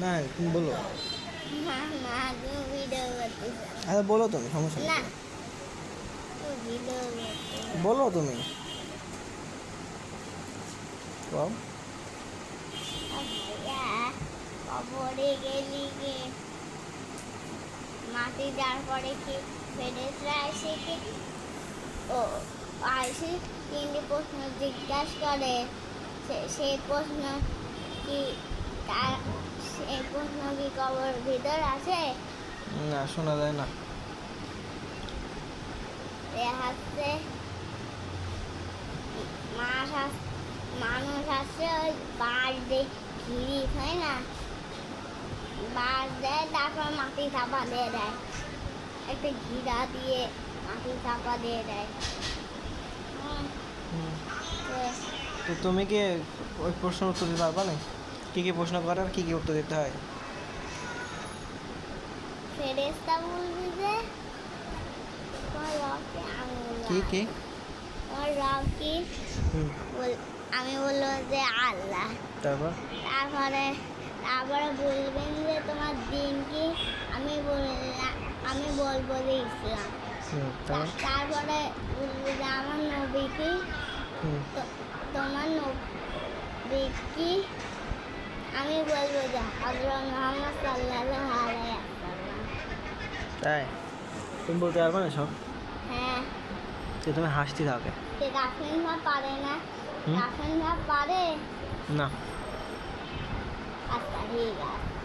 না বলো। আরে বলো তুমি, সমস্যা বলো তুমি। গেলি কি মাটি যার পরে কি ফেরেসরা এসে কি ও আসে? তিনটি প্রশ্ন জিজ্ঞাসা করে। সেই প্রশ্ন কি তার কি কবর ভিতর আছে? না শোনা যায় না। মাছ মানুষ ওই বাঁশ দিয়ে ঘিরি হয় না? বাঁশ দেয় তারপর মাটি চাপা দিয়ে দেয়। একটা ঘিরা দিয়ে মাটি চাপা দিয়ে দেয়। তো- তুমি কি ওই প্রশ্ন উত্তর দিতে পারবা না কী কী প্রশ্ন করে আর কী কী উত্তর দিতে হয়? ফেরেস্তা বলবে যে তোমার রব কি আমি বলব কি? কি তোমার রব কি হুম। বল- আমি বলব যে আল্লাহ। তারপর? তারপরে তারপরে বলবেন যে তোমার দিন কি? আমি বললাম আমি বলব যে ইসলাম। তারপর? বলব যে আমার নবী কি? তোমার নবী কি? আমি বলব যে হজরত মোহাম্মদ সাল্লাহ আলাইসাল্লাম তাই? তুমি বলতে পারবে না সব? হ্যাঁ। যে তুমি হাসতে থাকে। সে রাফেন ভাব পারে না। হুম? রাফেন পারে। না। আচ্ছা ঠিক আছে।